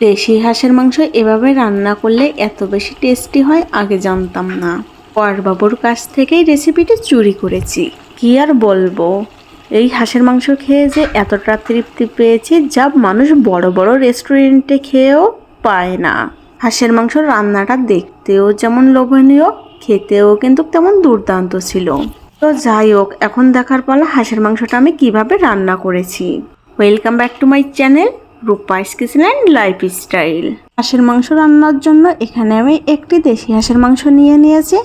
দেশি হাঁসের মাংস এভাবে রান্না করলে এত বেশি টেস্টি হয় আগে জানতাম না। বাবুর কাছ থেকেই রেসিপিটি চুরি করেছি। কি আর বলব? এই হাঁসের মাংস খেয়ে যে এতটা তৃপ্তি পেয়েছি, যা মানুষ বড় বড় রেস্টুরেন্টে খেয়েও পায় না। হাঁসের মাংস রান্নাটা দেখতেও যেমন লোভনীয়, খেতেও কিন্তু তেমন দুর্দান্ত ছিল। তো যাই হোক, এখন দেখার পালা হাঁসের মাংসটা আমি কীভাবে রান্না করেছি। Welcome back to my channel Rupai's kitchen lifestyle হাঁসের মাংস রান্নার জন্য এখানে আমি একটি দেশি হাঁসের মাংস নিয়ে নিয়েছি।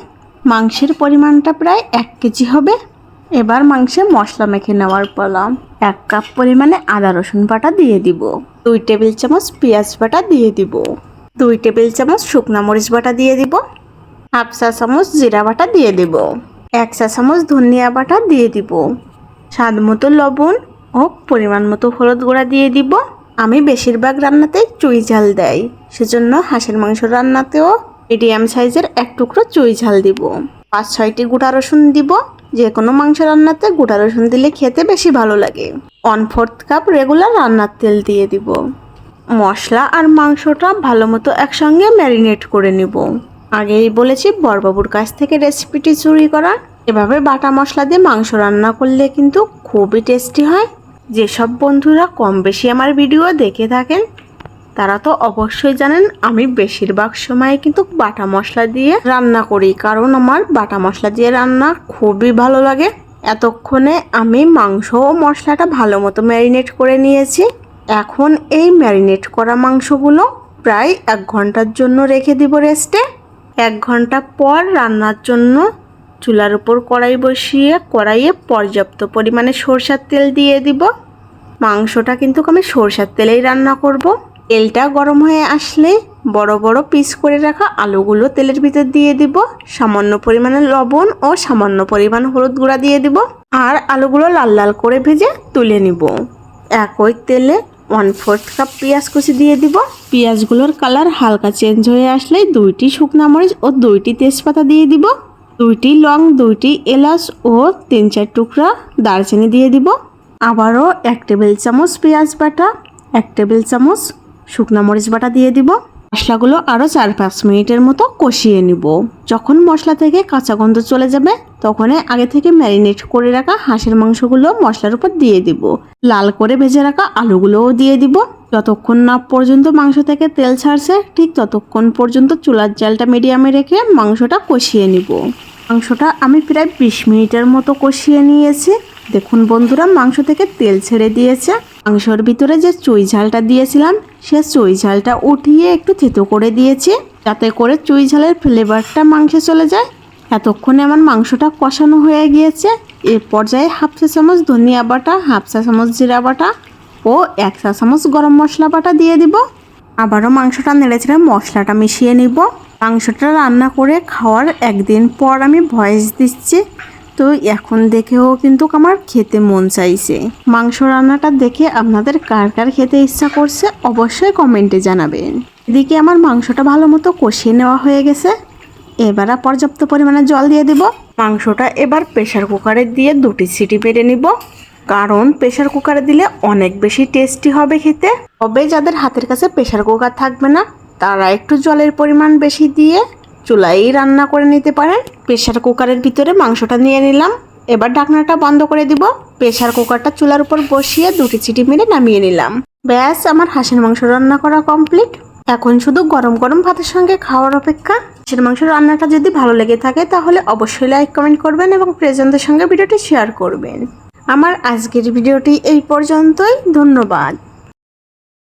মাংসের পরিমাণটা প্রায় এক কেজি হবে। এবার মাংসে মশলা মেখে নেওয়ার পালা। এক কাপ পরিমাণে আদা রসুন বাটা দিয়ে দিব। দুই টেবিল চামচ পেঁয়াজ বাটা দিয়ে দিব। দুই টেবিল চামচ শুকনা মরিচ বাটা দিয়ে দিব। হাফ চা চামচ জিরা বাটা দিয়ে দিব। এক চা চামচ ধনিয়া বাটা দিয়ে দিব। স্বাদ মতো লবণ ও পরিমাণ মতো হলুদ গুঁড়া দিয়ে দিব। আমি বেশিরভাগ রান্নাতেই চুই ঝাল দেয় সেজন্য হাঁসের মাংস রান্নাতেও মিডিয়াম সাইজের এক টুকরো চুই ঝাল দিব। পাঁচ, ছয়টি গোটা রসুন দিব। যে কোনো মাংস রান্নাতে গোটা রসুন দিলে খেতে বেশি ভালো লাগে। ওয়ান ফোর্থ কাপ রেগুলার রান্নার তেল দিয়ে দিব। মশলা আর মাংসটা ভালো মতো একসঙ্গে ম্যারিনেট করে নিব। আগেই বলেছি বরবাবুর কাছ থেকে রেসিপিটি চুরি করা। এভাবে বাটা মশলা দিয়ে মাংস রান্না করলে কিন্তু খুবই টেস্টি হয়। যেসব বন্ধুরা কম বেশি আমার ভিডিও দেখে থাকেন, তারা তো অবশ্যই জানেন আমি বেশিরভাগ সময় কিন্তু বাটা মশলা দিয়ে রান্না করি, কারণ আমার বাটা মশলা দিয়ে রান্না খুবই ভালো লাগে। এতক্ষণে আমি মাংস ও মশলাটা ভালো মতো ম্যারিনেট করে নিয়েছি। এখন এই ম্যারিনেট করা মাংসগুলো প্রায় এক ঘণ্টার জন্য রেখে দিব রেস্টে। এক ঘণ্টা পর রান্নার জন্য চুলার উপর কড়াই বসিয়ে, কড়াইয়ে পর্যাপ্ত পরিমাণে সরষার তেল দিয়ে দিব। মাংসটা কিন্তু আমি সরষার তেলেই রান্না করব। তেলটা গরম হয়ে আসলে বড় বড় পিস করে রাখা আলুগুলো তেলের ভিতর দিয়ে দিব। সামান্য পরিমাণে লবণ ও সামান্য পরিমাণ হলুদ গুঁড়া দিয়ে দিব। আর আলুগুলো লাল লাল করে ভেজে তুলে নিব। একই তেলে ওয়ান ফোর্থ কাপ পেঁয়াজ কুচি দিয়ে দিব। পেঁয়াজগুলোর কালার হালকা চেঞ্জ হয়ে আসলে দুইটি শুকনা মরিচ ও দুইটি তেজপাতা দিয়ে দিব। দুইটি লং, দুইটি এলাচ ও তিন চার টুকরা দারচিনি দিয়ে দিব। আবারও এক টেবিল চামচ পেঁয়াজ বাটা, এক টেবিল চামচ শুকনো মরিচ বাটা দিয়ে দিব। মশলাগুলো আরও চার পাঁচ মিনিটের মতো কষিয়ে নিব। যখন মশলা থেকে কাঁচা গন্ধ চলে যাবে তখন আগে থেকে ম্যারিনেট করে রাখা হাঁসের মাংসগুলো মশলার উপর দিয়ে দিব। লাল করে ভেজে রাখা আলুগুলোও দিয়ে দিব। যতক্ষণ না পর্যন্ত মাংস থেকে তেল ছাড়ছে, ঠিক ততক্ষণ পর্যন্ত চুলার জালটা মিডিয়ামে রেখে মাংসটা কষিয়ে নিব। মাংসটা আমি প্রায় বিশ মিনিটের মতো কষিয়ে নিয়েছি। দেখুন বন্ধুরা, মাংস থেকে তেল ছেড়ে দিয়েছে। মাংসর ভিতরে যে চুই ঝালটা দিয়েছিলাম, সে চুই ঝালটা উঠিয়ে একটু থেতো করে দিয়েছি, যাতে করে চুই ঝালের ফ্লেভারটা মাংসে চলে যায়। এতক্ষণে আমার মাংসটা কষানো হয়ে গিয়েছে। এর পর্যায়ে হাফ চা চামচ ধনিয়া বাটা, হাফ চা চামচ জিরা বাটা ও এক চা চামচ গরম মশলা বাটা দিয়ে দিব। আবারও মাংসটা নেড়েছিলাম মশলাটা মিশিয়ে নিব। মাংসটা রান্না করে খাওয়ার একদিন পর আমি ভয়েস দিচ্ছি। তো এখন দেখেও কিন্তু আমার খেতে মন চাইছে। মাংস রান্নাটা দেখে আপনাদের কার কার খেতে ইচ্ছা করছে অবশ্যই কমেন্টে জানাবেন। এদিকে আমার মাংসটা ভালো মতো কষিয়ে নেওয়া হয়ে গেছে। এবার পর্যাপ্ত পরিমাণে জল দিয়ে দিব। মাংসটা এবার প্রেশার কুকারে দিয়ে দুটি সিটি পেরে নিব। কারণ প্রেশার কুকারে দিলে অনেক বেশি টেস্টি হবে খেতে। তবে যাদের হাতের কাছে প্রেশার কুকার থাকবে না, তারা একটু জলের পরিমাণ বেশি দিয়ে চুলাই রান্না করে নিতে পারেন। প্রেশার কুকারের ভিতরে মাংসটা নিয়ে নিলাম। এবার ঢাকনাটা বন্ধ করে দিব। প্রেশার কুকারটা চুলার উপর বসিয়ে দুটি চিটি মেরে নামিয়ে নিলাম। ব্যাস, আমার হাঁসের মাংস রান্না করা কমপ্লিট এখন শুধু গরম গরম ভাতের সঙ্গে খাওয়ার অপেক্ষা। হাঁসের মাংস রান্নাটা যদি ভালো লেগে থাকে, তাহলে অবশ্যই লাইক কমেন্ট করবেন এবং প্রেজেন্টের সঙ্গে ভিডিওটি শেয়ার করবেন। আমার আজকের ভিডিওটি এই পর্যন্তই ধন্যবাদ।